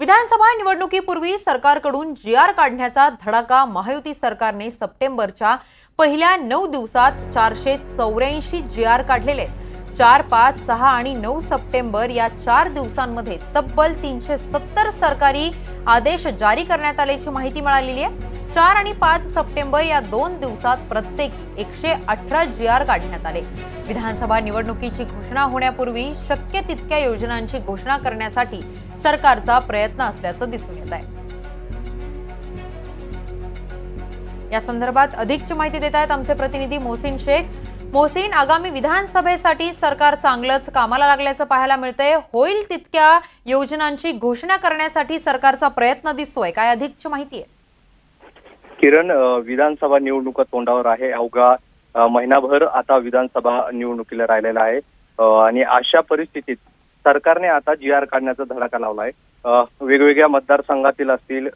विधानसभा निवडणुकीपूर्वी सरकारकडून जी आर काढण्याचा धडाका महायुती सरकारने सप्टेंबरच्या पहिल्या नऊ दिवसात चारशे चौऱ्याऐंशी जी आर काढलेले चार पाच सहा आणि नऊ सप्टेंबर या चार दिवसांमध्ये तब्बल तीनशे सत्तर सरकारी आदेश जारी करण्यात आल्याची माहिती मिळालेली आहे. चार आणि पाच सप्टेंबर या दोन दिवसात प्रत्येकी एकशे अठरा जी आर काढण्यात आले. विधानसभा निवडणुकीची घोषणा होण्यापूर्वी शक्य तितक्या योजनांची घोषणा करण्यासाठी सरकारचा प्रयत्न असल्याचं दिसून येत आहे. या संदर्भात अधिकची माहिती देत आहेत आमचे प्रतिनिधी मोहसिन शेख. मोहसिन आगामी विधानसभेसाठी सरकार चांगलंच कामाला लागल्याचं पाहायला मिळतंय. होईल तितक्या योजनांची घोषणा करण्यासाठी सरकारचा प्रयत्न दिसतोय. काय अधिकची माहिती आहे? किरण विधानसभा निवडणुका तोंडावर आहे. अवघा महिनाभर आता विधानसभा निवडणुकीला राहिलेला आहे. आणि अशा परिस्थितीत सरकारने आता जी आर काढण्याचा धडाका लावला आहे. वेगवेगळ्या मतदारसंघातील असतील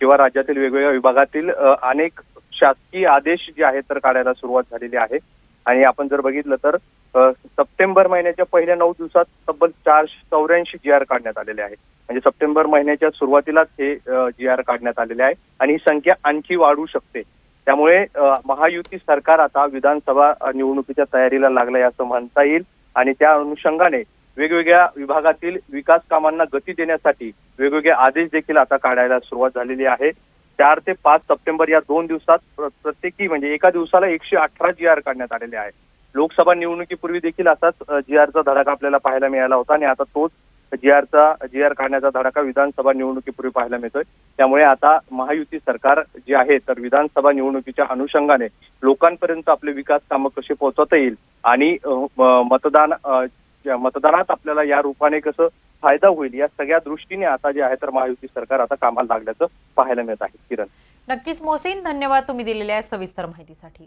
किंवा राज्यातील वेगवेगळ्या विभागातील अनेक शासकीय आदेश जे आहेत तर काढायला सुरुवात झालेली आहे. आणि आपण जर बघितलं तर सप्टेंबर महिन्याच्या पहिल्या नऊ दिवसात तब्बल चारशे चौऱ्याऐंशी जी आर काढण्यात आलेले आहे. म्हणजे सप्टेंबर महिन्याच्या सुरुवातीलाच हे जी आर काढण्यात आलेले आहे आणि ही संख्या आणखी वाढू शकते. त्यामुळे महायुती सरकार आता विधानसभा निवडणुकीच्या तयारीला लागलंय असं म्हणता येईल आणि त्या अनुषंगाने वेगवेगळ्या विभागातील विकास कामांना गती देण्यासाठी वेगवेगळे आदेश देखील आता काढायला सुरुवात झालेली आहे. चार ते पाच सप्टेंबर या दोन दिवसात प्रत्येकी म्हणजे एका दिवसाला एकशे अठरा जी आर काढण्यात आलेले आहे. लोकसभा निवडणुकीपूर्वी देखील असाच जी आरचा धडाका आपल्याला पाहायला मिळाला होता आणि आता तोच जी आरचा जी आर काढण्याचा धडाका विधानसभा निवडणुकीपूर्वी पाहायला मिळतोय. त्यामुळे आता महायुती सरकार जे आहे तर विधानसभा निवडणुकीच्या अनुषंगाने लोकांपर्यंत आपले विकास कामं कशी पोहोचवता येईल आणि मतदान मतदानात आपल्याला या रूपाने कसं फायदा होईल. या सगळ्या दृष्टीने आता जे आहे तर महायुती सरकार आता कामाला लागल्याचं पाहायला मिळत आहे. किरण. नक्कीच मोहसिन धन्यवाद तुम्ही दिलेल्या सविस्तर माहितीसाठी.